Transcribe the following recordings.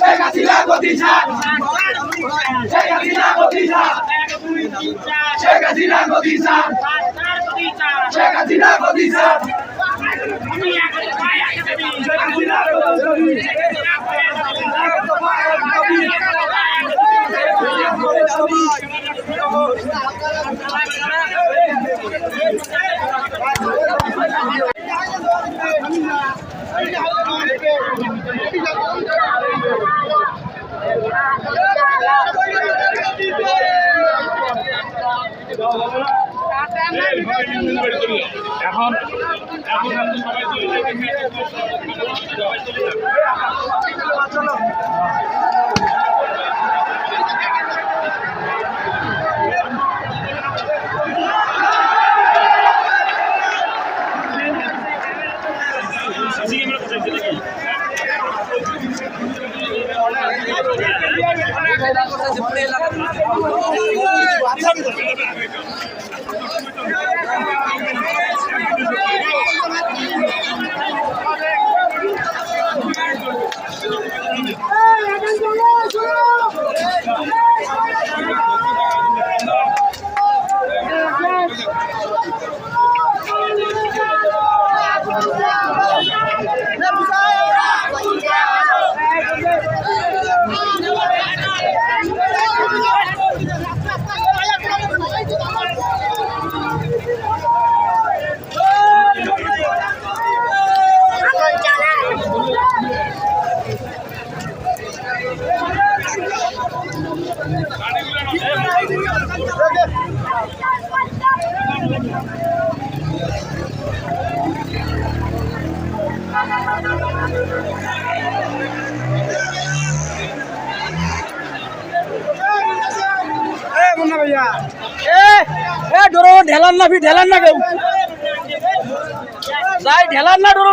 শেখ হাসিনা গতি ছাড় শেখ হাসিনা গতি ছাড় শেখ হাসিনা গতি ছাড় শেখ হাসিনা গতি এখন এখন সবাই চলে যাবেন আচ্ছা। কি এ এ ডোরো ঢেলান না ভি ঢেলান না কেউ। যাই ঢেলান না ডোরো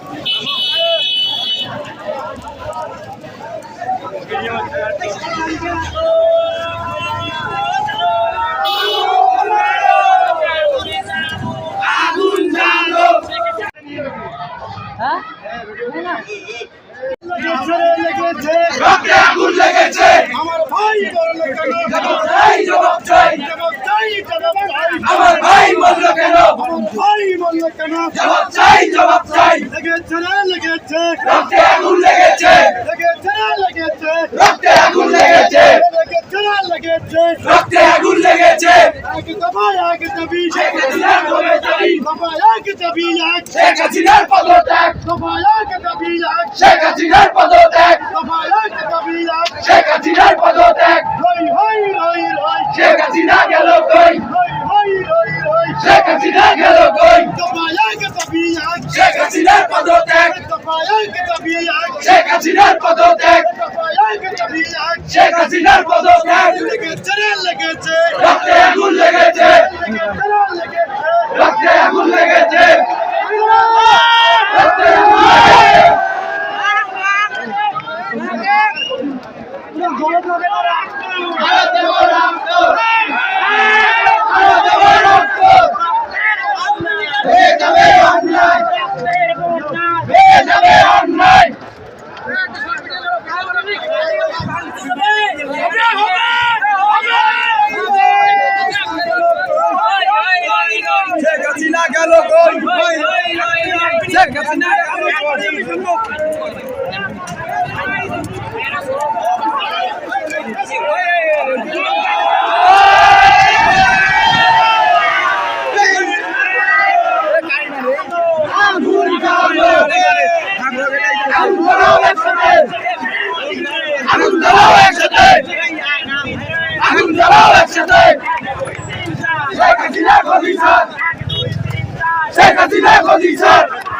আমার ভাই বলল কেন? জবাব চাই আমার ভাই মরল কেন? আমার ভাই বলল কেন জবাব চাই জবাব চাই লেগেছে রে লেগেছে রক্তে আগুন লেগেছে লেগেছে রে লেগেছে রক্তে আগুন লেগেছে লেগেছে রে লেগেছে রক্তে আগুন লেগেছে এক দফা এক দাবি শেখ হাসিনার কবে দাবি দফা এক দাবি এক শেখ হাসিনার পদত্যাগ। দফা এক দাবি এক শেখ হাসিনার পদত্যাগ। দফা এক দাবি এক শেখ হাসিনার পদত্যাগ। হই হাসিনা গেল কই? রই হই রই রই শেখ হাসিনা গেল কই? দফা এক দাবি এক শেখ হাসিনার পদত্যাগ। দাবি এক শেখ হাসিনার পদত্যাগ। শেখ হাসিনা গেল আগুন